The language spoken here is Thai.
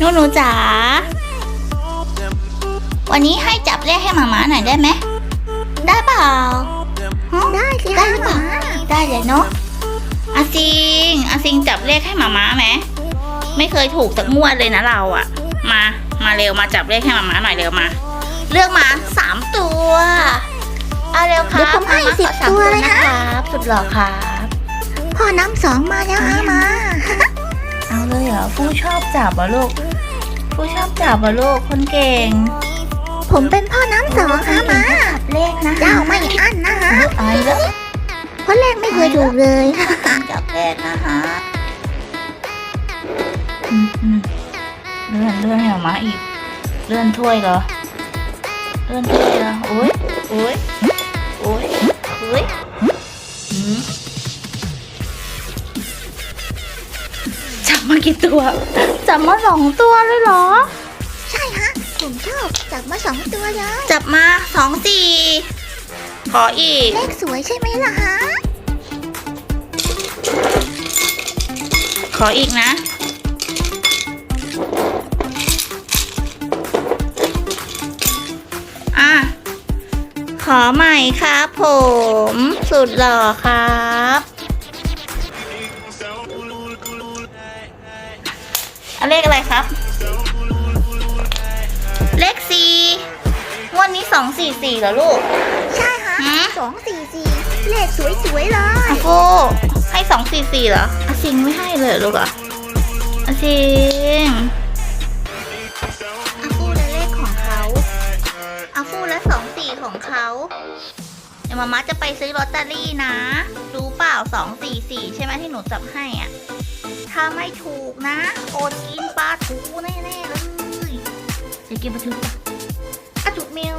หนูหนูจ๋า วันนี้ให้จับเลขให้หมาม้าหน่อยได้ไหม ได้เปล่าฮะได้สิได้คะหรือหเปล่ามาได้เลยเนาะอาซิงอาซิงจับเลขให้หมาม้าไหม ไม่เคยถูกสักงวดเลยนะเราอะมา มาเร็วมาจับเลขให้หมาม้าหน่อยเร็วมา เลือกมาสามตัวเอาเร็วครับเดี๋ยวผมให้มาสิบขอสามตัวเลยนะฮะครับ สุดหล่อครับ พ่อน้ำสองมาแล้วฮะมา เอาเลยเหรอผู้ชอบจับเหรอลูกผู้ชอบจับเหรอลูกคนเก่ง ผมเป็นพ่อน้ำสองฮะมาจับเลขนะเจ้าไม่อั้นนะฮะไอ้แล้วเพราะแรกไม่เคยถูกเลยจับเลขนะฮะอืมอืมเลื่อนเลื่อนให้หมาอีก เลื่อนถ้วยเหรอ เลื่อนถ้วยเหรอโอ้ยโอ้ย บมากี่ตัว จับมาสองตัวเลยเหรอ ใช่ฮะ ผมชอบจับมาสองตัวเลยจับมาสองสี่ขออีก เลขสวยใช่ไหมล่ะฮะ ขออีกนะ อะ ขอใหม่ครับผม สุดหล่อครับ เอาเลขอะไรครับ เลขสี่งวันนี้สองสี่สี่เหรอลูก ใช่ฮะหืมสองสี่สี่เลขสวยๆเลยอาฟูให้สองสี่สี่เหรออาซิงไม่ให้เลยเหรอลูกเหรอะอาซิงอาฟูและเลขของเขาอาฟูและสองสี่ของเขาเดี๋ยวมาม่าจะไปซื้อลอตเตอรี่นะ รู้เปล่าสองสี่สี่ใช่ไหมที่หนูจับให้อะ ถ้าไม่ถูกนะอดกินปลาทูแน่ๆเลยจะกินปลาทูปะอะจุดเมล